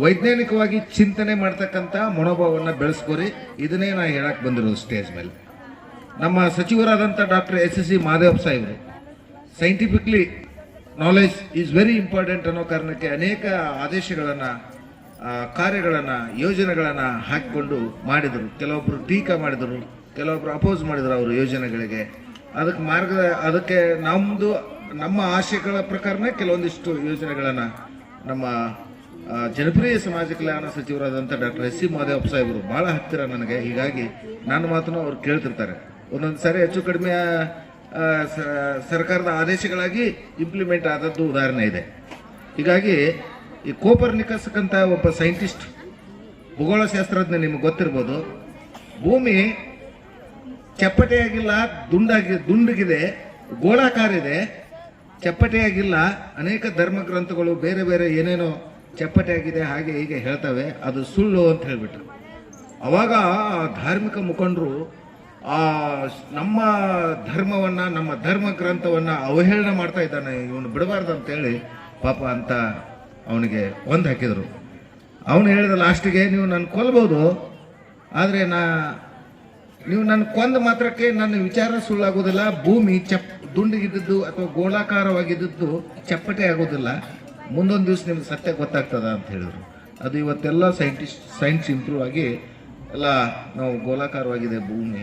ವೈಜ್ಞಾನಿಕವಾಗಿ ಚಿಂತನೆ ಮಾಡ್ತಕ್ಕಂಥ ಮನೋಭಾವವನ್ನು ಬೆಳೆಸ್ಕೊರಿ. ಇದನ್ನೇ ನಾ ಹೇಳಕ್ ಬಂದಿರೋದು ಸ್ಟೇಜ್ ಮೇಲೆ. ನಮ್ಮ ಸಚಿವರಾದಂಥ doctor S S C Madev ಸಾಹೇಬರು scientifically knowledge is very important ಅನ್ನೋ ಕಾರಣಕ್ಕೆ ಅನೇಕ ಆದೇಶಗಳನ್ನು ಕಾರ್ಯಗಳನ್ನು, ಯೋಜನೆಗಳನ್ನು ಹಾಕಿಕೊಂಡು ಮಾಡಿದರು. ಕೆಲವೊಬ್ಬರು ಟೀಕಾ ಮಾಡಿದರು ಕೆಲವೊಬ್ಬರು ಅಪೋಸ್ ಮಾಡಿದರು ಅವರು ಯೋಜನೆಗಳಿಗೆ. ಅದಕ್ಕೆ ಮಾರ್ಗ, ಅದಕ್ಕೆ ನಮ್ಮದು ನಮ್ಮ ಆಶಯಗಳ ಪ್ರಕಾರನೇ ಕೆಲವೊಂದಿಷ್ಟು ಯೋಜನೆಗಳನ್ನು ನಮ್ಮ ಜನಪ್ರಿಯ ಸಮಾಜ ಕಲ್ಯಾಣ ಸಚಿವರಾದಂಥ ಡಾಕ್ಟರ್ ಎಸ್. ಸಿ. ಮಾದೇವಪ್ಪ ಸಾಹೇಬರು ಭಾಳ ಹತ್ತಿರ ನನಗೆ. ಹೀಗಾಗಿ ನನ್ನ ಮಾತನ್ನು ಅವ್ರು ಕೇಳ್ತಿರ್ತಾರೆ. ಒಂದೊಂದು ಸಾರಿ ಹೆಚ್ಚು ಕಡಿಮೆ ಸರ್ಕಾರದ ಆದೇಶಗಳಾಗಿ ಇಂಪ್ಲಿಮೆಂಟ್ ಆದದ್ದು ಉದಾಹರಣೆ ಇದೆ. ಹೀಗಾಗಿ ಈ ಕೋಪರ್ನಿಕಸ್ ಅಂತ ಒಬ್ಬ ಸೈಂಟಿಸ್ಟ್ ಭೂಗೋಳಶಾಸ್ತ್ರಜ್ಞ ನಿಮ್ಗೆ ಗೊತ್ತಿರ್ಬೋದು. ಭೂಮಿ ಚಪ್ಪಟೆಯಾಗಿಲ್ಲ, ದುಂಡಾಗಿ, ದುಂಡಗಿದೆ ಗೋಳಾಕಾರ ಇದೆ ಚಪ್ಪಟೆಯಾಗಿಲ್ಲ, ಅನೇಕ ಧರ್ಮ ಗ್ರಂಥಗಳು ಬೇರೆ ಬೇರೆ ಏನೇನೋ ಚಪ್ಪಟೆಯಾಗಿದೆ ಹಾಗೆ ಹೀಗೆ ಹೇಳ್ತವೆ. ಅದು ಸುಳ್ಳು ಅಂತ ಹೇಳ್ಬಿಟ್ರು. ಅವಾಗ ಆ ಧಾರ್ಮಿಕ ಮುಖಂಡರು ಆ ನಮ್ಮ ಧರ್ಮವನ್ನು, ನಮ್ಮ ಧರ್ಮ ಗ್ರಂಥವನ್ನು ಅವಹೇಳನ ಮಾಡ್ತಾ ಇದ್ದಾನೆ. ಇವನು ಬಿಡಬಾರ್ದು ಅಂತೇಳಿ ಪಾಪ ಅಂತ ಅವನಿಗೆ ಒಂದು ಹಾಕಿದರು. ಅವನು ಹೇಳಿದ ಲಾಸ್ಟಿಗೆ, ನೀವು ನನ್ನ ಕೊಲ್ಬೋದು, ಆದರೆ ನಾ, ನೀವು ನನ್ನ ಕೊಂದ ಮಾತ್ರಕ್ಕೆ ನನ್ನ ವಿಚಾರ ಸುಳ್ಳಾಗೋದಿಲ್ಲ. ಭೂಮಿ ಚಪ್, ದುಂಡಿಗಿದ್ದದ್ದು ಅಥವಾ ಗೋಳಾಕಾರವಾಗಿದ್ದದ್ದು ಚಪ್ಪಟೆ ಆಗೋದಿಲ್ಲ. ಮುಂದೊಂದು ದಿವಸ ನಿಮ್ಗೆ ಸತ್ಯ ಗೊತ್ತಾಗ್ತದ ಅಂತ ಹೇಳಿದ್ರು. ಅದು ಇವತ್ತೆಲ್ಲ ಸೈಂಟಿಸ್ಟ್ ಸೈನ್ಸ್ ಇಂಪ್ರೂವ್ ಆಗಿ ಎಲ್ಲ ನಾವು ಗೋಲಾಕಾರವಾಗಿದೆ ಭೂಮಿ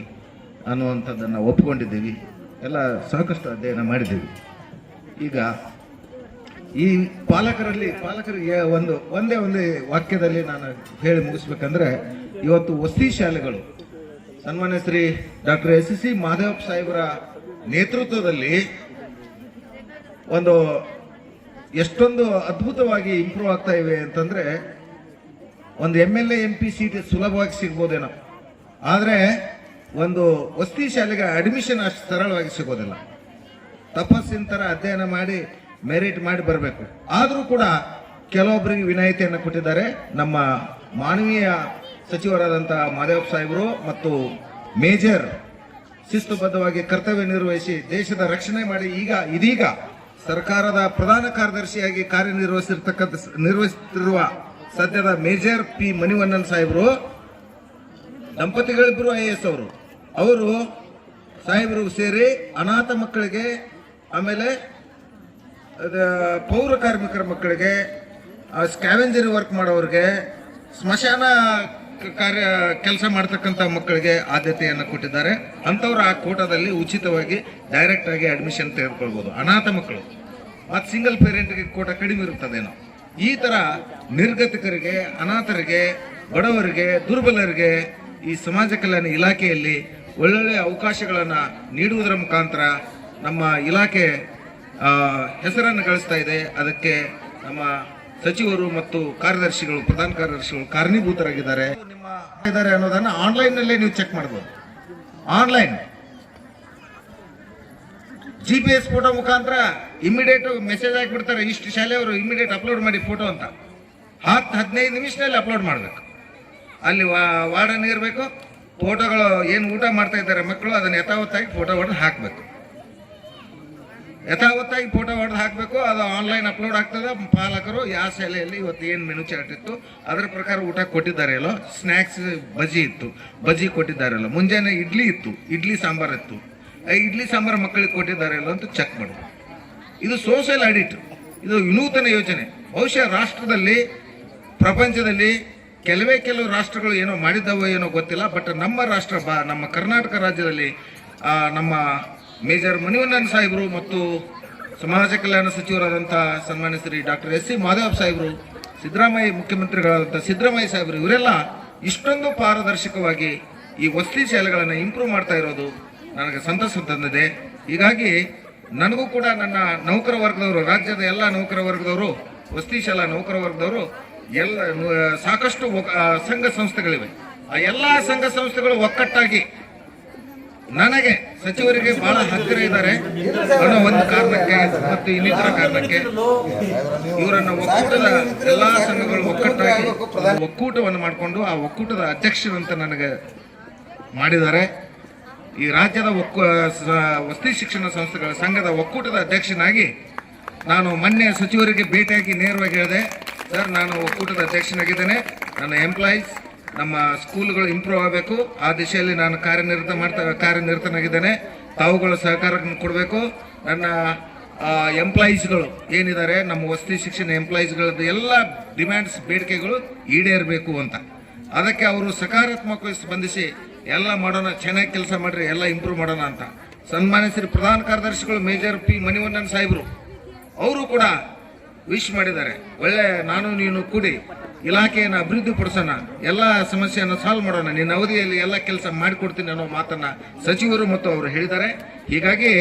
ಅನ್ನುವಂಥದ್ದನ್ನು ಒಪ್ಕೊಂಡಿದ್ದೀವಿ. ಎಲ್ಲ ಸಾಕಷ್ಟು ಅಧ್ಯಯನ ಮಾಡಿದ್ದೀವಿ. ಈಗ ಈ ಪಾಲಕರಲ್ಲಿ, ಪಾಲಕರಿಗೆ ಒಂದು, ಒಂದೇ ಒಂದೇ ವಾಕ್ಯದಲ್ಲಿ ನಾನು ಹೇಳಿ ಮುಗಿಸ್ಬೇಕಂದ್ರೆ, ಇವತ್ತು ವಸತಿ ಶಾಲೆಗಳು, ಸನ್ಮಾನ್ಯ Shri doctor S C Madhavappa ಸಾಹೇಬರ ನೇತೃತ್ವದಲ್ಲಿ ಒಂದು ಎಷ್ಟೊಂದು ಅದ್ಭುತವಾಗಿ ಇಂಪ್ರೂವ್ ಆಗ್ತಾ ಇವೆ ಅಂತಂದ್ರೆ ಒಂದು M L A M P seat ಸುಲಭವಾಗಿ ಸಿಗ್ಬೋದೇನೋ. ಆದರೆ ಒಂದು ವಸತಿ ಶಾಲೆಗೆ ಅಡ್ಮಿಷನ್ ಅಷ್ಟು ಸರಳವಾಗಿ ಸಿಗೋದಿಲ್ಲ. ತಪಸ್ಸಿನ ಥರ ಅಧ್ಯಯನ ಮಾಡಿ ಮೆರಿಟ್ ಮಾಡಿ ಬರಬೇಕು. ಆದರೂ ಕೂಡ ಕೆಲವೊಬ್ಬರಿಗೆ ವಿನಾಯಿತಿಯನ್ನು ಕೊಟ್ಟಿದ್ದಾರೆ. ನಮ್ಮ ಮಾನವೀಯ ಸಚಿವರಾದಂಥ ಮಾದೇವಪ್ಪ ಸಾಹೇಬರು ಮತ್ತು ಮೇಜರ್ ಶಿಸ್ತುಬದ್ಧವಾಗಿ ಕರ್ತವ್ಯ ನಿರ್ವಹಿಸಿ ದೇಶದ ರಕ್ಷಣೆ ಮಾಡಿ ಈಗ, ಇದೀಗ ಸರ್ಕಾರದ ಪ್ರಧಾನ ಕಾರ್ಯದರ್ಶಿಯಾಗಿ ಕಾರ್ಯನಿರ್ವಹಿಸಿರ್ತಕ್ಕಂಥ ನಿರ್ವಹಿಸುತ್ತಿರುವ ಸದ್ಯದ ಮೇಜರ್ ಪಿ ಮಣಿವಣ್ಣನ್ ಸಾಹೇಬರು, ದಂಪತಿಗಳಿಬ್ಬರು ಐ ಎ ಎಸ್ ಅವರು. ಅವರು ಸಾಹೇಬರು ಸೇರಿ ಅನಾಥ ಮಕ್ಕಳಿಗೆ ಆಮೇಲೆ ಪೌರ ಕಾರ್ಮಿಕರ ಮಕ್ಕಳಿಗೆ ಸ್ಕ್ಯಾವೆಂಜರಿ ವರ್ಕ್ ಮಾಡೋರಿಗೆ ಸ್ಮಶಾನ ಕಾರ್ಯ, ಕೆಲಸ ಮಾಡ್ತಕ್ಕಂಥ ಮಕ್ಕಳಿಗೆ ಆದ್ಯತೆಯನ್ನು ಕೊಟ್ಟಿದ್ದಾರೆ. ಅಂಥವ್ರು ಆ ಕೋಟದಲ್ಲಿ ಉಚಿತವಾಗಿ ಡೈರೆಕ್ಟಾಗಿ ಅಡ್ಮಿಷನ್ ತೆಗೆದುಕೊಳ್ಬೋದು. ಅನಾಥ ಮಕ್ಕಳು. ಮತ್ತು ಸಿಂಗಲ್ ಪೇರೆಂಟ್ಗೆ ಕೋಟ ಕಡಿಮೆ ಇರುತ್ತದೇನೋ. ಈ ಥರ ನಿರ್ಗತಿಕರಿಗೆ, ಅನಾಥರಿಗೆ, ಬಡವರಿಗೆ, ದುರ್ಬಲರಿಗೆ ಈ ಸಮಾಜ ಕಲ್ಯಾಣ ಇಲಾಖೆಯಲ್ಲಿ ಒಳ್ಳೊಳ್ಳೆ ಅವಕಾಶಗಳನ್ನು ನೀಡುವುದರ ಮುಖಾಂತರ ನಮ್ಮ ಇಲಾಖೆ ಹೆಸರನ್ನು ಗಳಿಸ್ತಾ ಇದೆ. ಅದಕ್ಕೆ ನಮ್ಮ ಸಚಿವರು ಮತ್ತು ಕಾರ್ಯದರ್ಶಿಗಳು, ಪ್ರಧಾನ ಕಾರ್ಯದರ್ಶಿಗಳು ಕಾರಣೀಭೂತರಾಗಿದ್ದಾರೆ. ಇದ್ದಾರೆ ಅನ್ನೋದನ್ನು ಆನ್ಲೈನ್ನಲ್ಲೇ ನೀವು ಚೆಕ್ ಮಾಡ್ಬೋದು. Online. G P S photo ಮುಖಾಂತರ ಇಮಿಡಿಯೇಟ್ ಮೆಸೇಜ್ ಹಾಕಿಬಿಡ್ತಾರೆ, ಇಷ್ಟು ಶಾಲೆಯವರು ಇಮಿಡಿಯೇಟ್ ಅಪ್ಲೋಡ್ ಮಾಡಿ ಫೋಟೋ ಅಂತ. ಹತ್ತು, ಹದಿನೈದು ನಿಮಿಷದಲ್ಲಿ ಅಪ್ಲೋಡ್ ಮಾಡಬೇಕು. ಅಲ್ಲಿ ವಾರ್ಡನ್ ಇರಬೇಕು ಫೋಟೋಗಳು ಏನು ಊಟ ಮಾಡ್ತಾ ಇದ್ದಾರೆ ಮಕ್ಕಳು, ಅದನ್ನು ಯಥಾವತ್ತಾಗಿ ಫೋಟೋ ಹೊಡೆದು ಹಾಕಬೇಕು. ಯಥಾವತ್ತಾಗಿ ಫೋಟೋ ಹೊಡೆದು ಹಾಕಬೇಕು, ಅದು ಆನ್ಲೈನ್ ಅಪ್ಲೋಡ್ ಆಗ್ತದೆ. ಪಾಲಕರು ಯಾವ ಶಾಲೆಯಲ್ಲಿ ಇವತ್ತು ಏನು ಮೆನು ಚಾರ್ಟ್ ಇತ್ತು, ಅದರ ಪ್ರಕಾರ ಊಟ ಕೊಟ್ಟಿದ್ದಾರೆ ಅಲ್ಲೋ? ಸ್ನ್ಯಾಕ್ಸ್ ಬಜಿ ಇತ್ತು. ಬಜಿ ಕೊಟ್ಟಿದ್ದಾರೆ ಮುಂಜಾನೆ ಇಡ್ಲಿ ಇತ್ತು, ಇಡ್ಲಿ ಸಾಂಬಾರು ಇತ್ತು. ಇಡ್ಲಿ ಸಾಂಬಾರು ಮಕ್ಕಳಿಗೆ ಕೊಟ್ಟಿದ್ದಾರೆ ಅಲ್ಲೋ ಅಂತ ಚೆಕ್ ಮಾಡಬೇಕು. ಇದು ಸೋಷಿಯಲ್ ಆಡಿಟ್ ಇದು ವಿನೂತನ ಯೋಜನೆ. ಬಹುಶಃ ರಾಷ್ಟ್ರದಲ್ಲಿ, ಪ್ರಪಂಚದಲ್ಲಿ ಕೆಲವೇ ಕೆಲವು ರಾಷ್ಟ್ರಗಳು ಏನೋ ಮಾಡಿದ್ದಾವೋ ಏನೋ ಗೊತ್ತಿಲ್ಲ ಬಟ್ ನಮ್ಮ ರಾಷ್ಟ್ರ ನಮ್ಮ ಕರ್ನಾಟಕ ರಾಜ್ಯದಲ್ಲಿ ನಮ್ಮ ಮೇಜರ್ ಮಣಿವಣ್ಣನ್ ಸಾಹೇಬರು ಮತ್ತು ಸಮಾಜ ಕಲ್ಯಾಣ ಸಚಿವರಾದಂಥ ಸನ್ಮಾನ್ಯ Shri doctor S C Madhav ಸಾಹೇಬರು, ಸಿದ್ದರಾಮಯ್ಯ ಮುಖ್ಯಮಂತ್ರಿಗಳಾದಂಥ ಸಿದ್ದರಾಮಯ್ಯ ಸಾಹೇಬರು, ಇವರೆಲ್ಲ ಇಷ್ಟೊಂದು ಪಾರದರ್ಶಕವಾಗಿ ಈ ವಸತಿ ಶಾಲೆಗಳನ್ನು ಇಂಪ್ರೂವ್ ಮಾಡ್ತಾ ಇರೋದು ನನಗೆ ಸಂತಸ ತಂದಿದೆ. ಹೀಗಾಗಿ ನನಗೂ ಕೂಡ ನನ್ನ ನೌಕರ ವರ್ಗದವರು, ರಾಜ್ಯದ ಎಲ್ಲ ನೌಕರ ವರ್ಗದವರು ವಸತಿ ಶಾಲಾ ನೌಕರ ವರ್ಗದವರು, ಎಲ್ಲ ಸಾಕಷ್ಟು ಸಂಘ ಸಂಸ್ಥೆಗಳಿವೆ. ಆ ಎಲ್ಲ ಸಂಘ ಸಂಸ್ಥೆಗಳು ಒಕ್ಕಟ್ಟಾಗಿ ನನಗೆ ಸಚಿವರಿಗೆ ಬಹಳ ಹತ್ತಿರ ಇದ್ದಾರೆ. ಅನ್ನೋ ಒಂದು ಕಾರಣಕ್ಕೆ ಮತ್ತು ಇನ್ನಿತರ ಕಾರಣಕ್ಕೆ ಇವರನ್ನ ಒಕ್ಕೂಟದ ಎಲ್ಲಾ ಸಂಘಗಳು ಒಕ್ಕಟ್ಟಾಗಿ ಒಕ್ಕೂಟವನ್ನು ಮಾಡಿಕೊಂಡು ಆ ಒಕ್ಕೂಟದ ಅಧ್ಯಕ್ಷರಂತ ನನಗೆ ಮಾಡಿದ್ದಾರೆ. ಈ ರಾಜ್ಯದ ಒಕ್ಕೂ ವಸತಿ ಶಿಕ್ಷಣ ಸಂಸ್ಥೆಗಳ ಸಂಘದ ಒಕ್ಕೂಟದ ಅಧ್ಯಕ್ಷನಾಗಿ ನಾನು ಮೊನ್ನೆ ಸಚಿವರಿಗೆ ಭೇಟಿಯಾಗಿ ನೇರವಾಗಿ ಹೇಳಿದೆ. ಸರ್, ನಾನು ಒಕ್ಕೂಟದ ಅಧ್ಯಕ್ಷನಾಗಿದ್ದೇನೆ. ನನ್ನ ಎಂಪ್ಲಾಯೀಸ್ ನಮ್ಮ ಸ್ಕೂಲ್ಗಳು ಇಂಪ್ರೂವ್ ಆಗಬೇಕು. ಆ ದಿಶೆಯಲ್ಲಿ ನಾನು ಕಾರ್ಯನಿರತ ಮಾಡ್ತಾ ಕಾರ್ಯನಿರತನಾಗಿದ್ದೇನೆ. ತಾವುಗಳ ಸಹಕಾರವನ್ನು ಕೊಡಬೇಕು. ನನ್ನ ಎಂಪ್ಲಾಯೀಸ್ಗಳು ಏನಿದ್ದಾರೆ? ನಮ್ಮ ವಸತಿ ಶಿಕ್ಷಣ ಎಂಪ್ಲಾಯೀಸ್ಗಳದ್ದು ಎಲ್ಲ ಡಿಮ್ಯಾಂಡ್ಸ್ ಬೇಡಿಕೆಗಳು ಈಡೇರಬೇಕು ಅಂತ. ಅದಕ್ಕೆ ಅವರು ಸಕಾರಾತ್ಮಕವಾಗಿ ಸ್ಪಂದಿಸಿ ಎಲ್ಲ ಮಾಡೋಣ, ಚೆನ್ನಾಗಿ ಕೆಲಸ ಮಾಡ್ರಿ, ಎಲ್ಲ ಇಂಪ್ರೂವ್ ಮಾಡೋಣ ಅಂತ. ಸನ್ಮಾನ್ಯ ಶ್ರೀ ಪ್ರಧಾನ ಕಾರ್ಯದರ್ಶಿಗಳು ಮೇಜರ್ ಪಿ ಮಣಿವಣ್ಣನ್ ಸಾಹೇಬರು. ಅವರು ಕೂಡ ವಿಶ್ ಮಾಡಿದ್ದಾರೆ. ಒಳ್ಳೆ ನಾನು, ನೀನು ಕೂಡಿ ಇಲಾಖೆಯನ್ನು ಅಭಿವೃದ್ಧಿ ಪಡಿಸೋಣ, ಎಲ್ಲ ಸಮಸ್ಯೆಯನ್ನು ಸಾಲ್ವ್ ಮಾಡೋಣ, ನಿನ್ನ ಅವಧಿಯಲ್ಲಿ ಎಲ್ಲ ಕೆಲಸ ಮಾಡಿಕೊಡ್ತೀನಿ ಅನ್ನೋ ಮಾತನ್ನ ಸಚಿವರು ಮತ್ತು ಅವರು ಹೇಳಿದ್ದಾರೆ. ಹೀಗಾಗಿ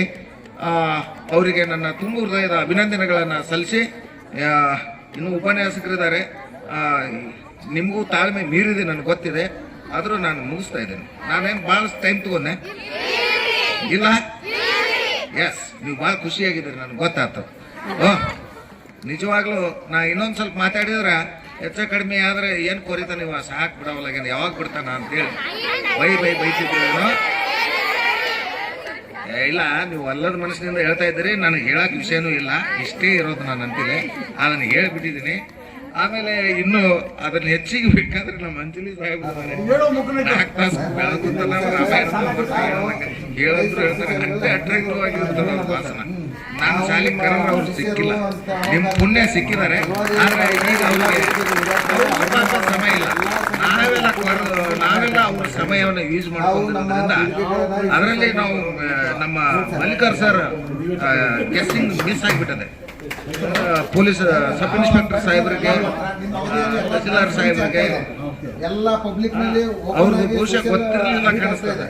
ಅವರಿಗೆ ನನ್ನ ತುಂಬ ಹೃದಯದ ಅಭಿನಂದನೆಗಳನ್ನು ಸಲ್ಲಿಸಿ ಇನ್ನು ಉಪನ್ಯಾಸಕರಿದ್ದಾರೆ. ನಿಮಗೂ ತಾಳ್ಮೆ ಮೀರಿದೆ, ನನಗೆ ಗೊತ್ತಿದೆ. ಆದರೂ ನಾನು ಮುಗಿಸ್ತಾ ಇದ್ದೇನೆ. ನಾನೇನು ಭಾಳ ಟೈಮ್ ತಗೊಂಡೆ? ಇಲ್ಲ? ಎಸ್ ನೀವು ಭಾಳ ಖುಷಿಯಾಗಿದ್ದೀರಿ ನನಗೆ ಗೊತ್ತಾಯ್ತು. ಓ ನಿಜವಾಗ್ಲೂ ನಾ ಇನ್ನೊಂದು ಸ್ವಲ್ಪ ಮಾತಾಡಿದ್ರೆ ಹೆಚ್ಚು ಕಡಿಮೆ ಆದ್ರೆ ಏನು ಕೊರಿತಾನೆ ಇವ ಸಾಕು ಬಿಡವಲ್ಲಾಗೇನು ಯಾವಾಗ ಬಿಡ್ತಾನ ಅಂತೇಳಿ ಬೈ ಬೈ ಬೈತಿದ್ದೀರೇನೋ ಏ, ಇಲ್ಲ ನೀವು ಅಲ್ಲದ ಮನಸ್ಸಿನಿಂದ ಹೇಳ್ತಾ ಇದ್ದೀರಿ ನನಗೆ ಹೇಳಕ್ ವಿಷಯನೂ ಇಲ್ಲ. ಇಷ್ಟೇ ಇರೋದು ನಾನು ಅಂತೀನಿ. ಅದನ್ನು ಹೇಳ್ಬಿಟ್ಟಿದ್ದೀನಿ. ಆಮೇಲೆ ಇನ್ನು ಅದನ್ನ ಹೆಚ್ಚಿಗೆ ಬೇಕಾದ್ರೆ ನಮ್ಮ ಅಂಜಲಿ ಸಾಹೇಬ್ ಹೇಳಿದ್ರು ಹೇಳ್ತಾರೆ. ಅಷ್ಟೇ ಅಟ್ರಾಕ್ಟಿವ್ ಆಗಿರ್ತದೆ ಅವ್ರ ಭಾಷಣ. ನಾನು ಕರೆದ್ರೆ ಅವ್ರು ಸಿಕ್ಕಿಲ್ಲ. ನಿಮ್ ಪುಣ್ಯ ಸಿಕ್ಕಿದ್ದಾರೆ. ಆದ್ರೆ ಈಗ ಅವ್ರಿಗೆ ಅವ್ರಿಗೆ ಸಮಯ ಇಲ್ಲ. ನಾವೆಲ್ಲ ನಾವೆಲ್ಲ ಅವ್ರ ಸಮಯವನ್ನು ಯೂಸ್ ಮಾಡ್ಕೊಂಡಿರೋದ್ರಿಂದ ಅದರಲ್ಲಿ ನಾವು ನಮ್ಮ ಮಲ್ಲಿಕಾರ್ ಸರ್ ಗೆಸ್ಟಿಂಗ್ ಮಿಸ್ ಆಗಿಬಿಟ್ಟದೆ. ಪೊಲೀಸ್ ಸಬ್ ಇನ್ಸ್ಪೆಕ್ಟರ್ ಸಾಹೇಬರಿಗೆ ತಹಸೀಲ್ದಾರ್ ಸಾಹೇಬರಿಗೆ. ಎಲ್ಲ ಪಬ್ಲಿಕ್ನಲ್ಲಿ ಅವ್ರಿಗೆ ಬಹುಶಃ ಗೊತ್ತಿರಲಿಲ್ಲ ಕಾಣಿಸ್ತದೆ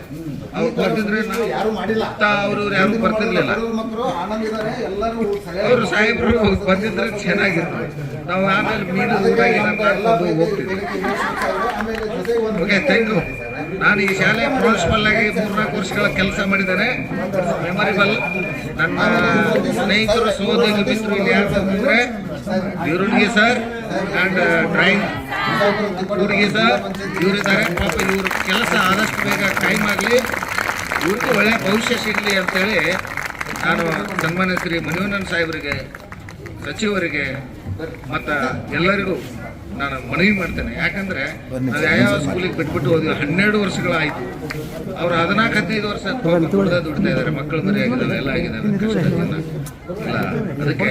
ಅವ್ರು ಗೊತ್ತಿದ್ರೆ ಯಾರು ಮಾಡಿಲ್ಲ. ಅವರು ಯಾರು ಬರ್ತಿರ್ಲಿಲ್ಲ. ಅವರು ಸಾಹೇಬರು ಬಂದಿದ್ರೆ ಚೆನ್ನಾಗಿತ್ತು. ನಾವು ಆಮೇಲೆ ಮೀನು ಊರಾಗಿ ಒಂದು ಓಕೆ ಥ್ಯಾಂಕ್ ಯು ನಾನು ಈ ಶಾಲೆ ಪ್ರಿನ್ಸಿಪಲ್ ಆಗಿ ಮೂರ್ನಾಲ್ಕು ವರ್ಷಗಳ ಕೆಲಸ ಮಾಡಿದ್ದೇನೆ. ಮೆಮೊರಿಬಲ್ ನನ್ನ ಸ್ನೇಹಿತರು ಸಹೋದರಿ ಮಿತ್ರರು ಇಲ್ಲಿ ಯಾರು ಇವರುಗೆ ಸರ್ ಆ್ಯಂಡ್ ಡ್ರಾಯಿಂಗ್ ಇವರಿಗೆ ಸರ್ ಇವರಿದ್ದಾರೆ. ಪಾಪ ಇವ್ರ ಕೆಲಸ ಆದಷ್ಟು ಬೇಗ ಟೈಮ್ ಆಗಲಿ. ಇವ್ರಿಗೂ ಒಳ್ಳೆ ಭವಿಷ್ಯ ಸಿಗಲಿ ಅಂತೇಳಿ ನಾನು ಸನ್ಮಾನ್ಯ ಶ್ರೀ ಮನೋಹನ್ ಸಾಹೇಬರಿಗೆ, ಸಚಿವರಿಗೆ ಮತ್ತು ಎಲ್ಲರಿಗೂ ನಾನು ಮನವಿ ಮಾಡ್ತೇನೆ. ಯಾಕಂದ್ರೆ ನಾವು ಯಾವ ಸ್ಕೂಲಿಗೆ ಬಿಟ್ಬಿಟ್ಟು ಹೋದ್ವಿ. ಹನ್ನೆರಡು ವರ್ಷಗಳಾಯ್ತು. ಅವ್ರು ಹದಿನಾಲ್ಕು ಹದಿನೈದು ವರ್ಷ ದುಡ್ತಾ ಇದಾರೆ ಮಕ್ಕಳು ಮರಿ ಆಗಿದ್ದಾರೆ ಎಲ್ಲ ಆಗಿದ್ದಾರೆ. ಇಲ್ಲ ಅದಕ್ಕೆ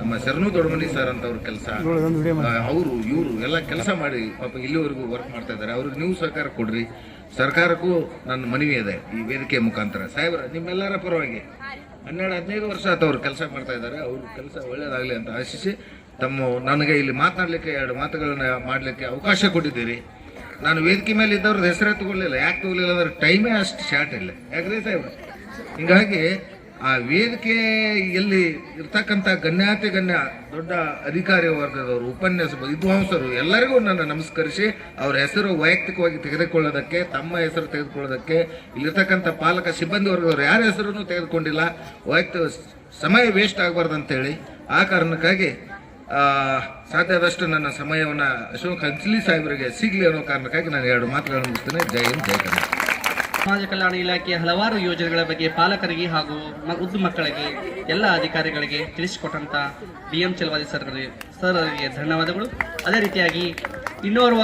ನಮ್ಮ ಶರಣು ದೊಡ್ಡಮನಿ ಸರ್ ಅಂತ ಅವ್ರ ಕೆಲಸ ಅವರು ಇವರು ಎಲ್ಲ ಕೆಲಸ ಮಾಡಿ ಪಾಪ ಇಲ್ಲಿವರೆಗೂ ವರ್ಕ್ ಮಾಡ್ತಾ ಇದ್ದಾರೆ. ಅವ್ರಿಗೆ ನೀವು ಸಹಕಾರ ಕೊಡ್ರಿ. ಸರ್ಕಾರಕ್ಕೂ ನನ್ನ ಮನವಿ ಇದೆ ಈ ವೇದಿಕೆ ಮುಖಾಂತರ. ಸಾಹೇಬ್ರ ನಿಮ್ಮೆಲ್ಲರ ಪರವಾಗಿ ಹನ್ನೆರಡು ಹದಿನೈದು ವರ್ಷ ಆತ ಅವ್ರು ಕೆಲಸ ಮಾಡ್ತಾ ಇದ್ದಾರೆ. ಅವ್ರ ಕೆಲಸ ಒಳ್ಳೇದಾಗಲಿ ಅಂತ ಆಶಿಸಿ ತಮ್ಮ ನನಗೆ ಇಲ್ಲಿ ಮಾತನಾಡಲಿಕ್ಕೆ ಎರಡು ಮಾತುಗಳನ್ನ ಮಾಡಲಿಕ್ಕೆ ಅವಕಾಶ ಕೊಟ್ಟಿದ್ದೀರಿ. ನಾನು ವೇದಿಕೆ ಮೇಲೆ ಇದ್ದವ್ರದ್ದು ಹೆಸರೇ ತಗೊಳ್ಳಿಲ್ಲ. ಯಾಕೆ ತಗೊಳ್ಳಿಲ್ಲ ಅಂದ್ರೆ ಟೈಮೇ ಅಷ್ಟು ಶಾರ್ಟ್ ಇಲ್ಲ. ಯಾಕ್ರಿ ಸಾಹೇಬ್ರೆ ಹಿಂಗಾಗಿ ಆ ವೇದಿಕೆ ಎಲ್ಲಿ ಇರ್ತಕ್ಕಂಥ ಗಣ್ಯಾತಿ ಗಣ್ಯ, ದೊಡ್ಡ ಅಧಿಕಾರಿ ವರ್ಗದವರು ಉಪನ್ಯಾಸ ವಿದ್ವಾಂಸರು ಎಲ್ಲರಿಗೂ ನನ್ನ ನಮಸ್ಕರಿಸಿ ಅವರ ಹೆಸರು ವೈಯಕ್ತಿಕವಾಗಿ ತೆಗೆದುಕೊಳ್ಳೋದಕ್ಕೆ, ತಮ್ಮ ಹೆಸರು ತೆಗೆದುಕೊಳ್ಳೋದಕ್ಕೆ, ಇಲ್ಲಿರ್ತಕ್ಕಂಥ ಪಾಲಕ ಸಿಬ್ಬಂದಿ ವರ್ಗದವರು ಯಾರ ಹೆಸರನ್ನು ತೆಗೆದುಕೊಂಡಿಲ್ಲ. ವೈಯಕ್ತಿಕ ಸಮಯ ವೇಸ್ಟ್ ಆಗಬಾರ್ದು ಅಂತೇಳಿ ಆ ಕಾರಣಕ್ಕಾಗಿ ಆ, ಸಾಧ್ಯವಾದಷ್ಟು ನನ್ನ ಸಮಯವನ್ನು ಅಶೋಕ್ ಅಂಚಲಿ ಸಾಹೇಬರಿಗೆ ಸಿಗಲಿ ಅನ್ನೋ ಕಾರಣಕ್ಕಾಗಿ ನಾನು ಎರಡು ಮಾತುಗಳನ್ನು ಮುಗಿಸ್ತೇನೆ. ಜೈ ಹಿಂದ್ ಜೈ ಕನ್ನಡ. ಸಮಾಜ ಕಲ್ಯಾಣ ಇಲಾಖೆಯ ಹಲವಾರು ಯೋಜನೆಗಳ ಬಗ್ಗೆ ಪಾಲಕರಿಗೆ ಹಾಗೂ ಉದ್ದು ಮಕ್ಕಳಿಗೆ ಎಲ್ಲ ಅಧಿಕಾರಿಗಳಿಗೆ ತಿಳಿಸಿಕೊಟ್ಟಂತ B M Chalavadi sir sir ಅವರಿಗೆ ಧನ್ಯವಾದಗಳು. ಅದೇ ರೀತಿಯಾಗಿ ಇನ್ನೋರ್ವ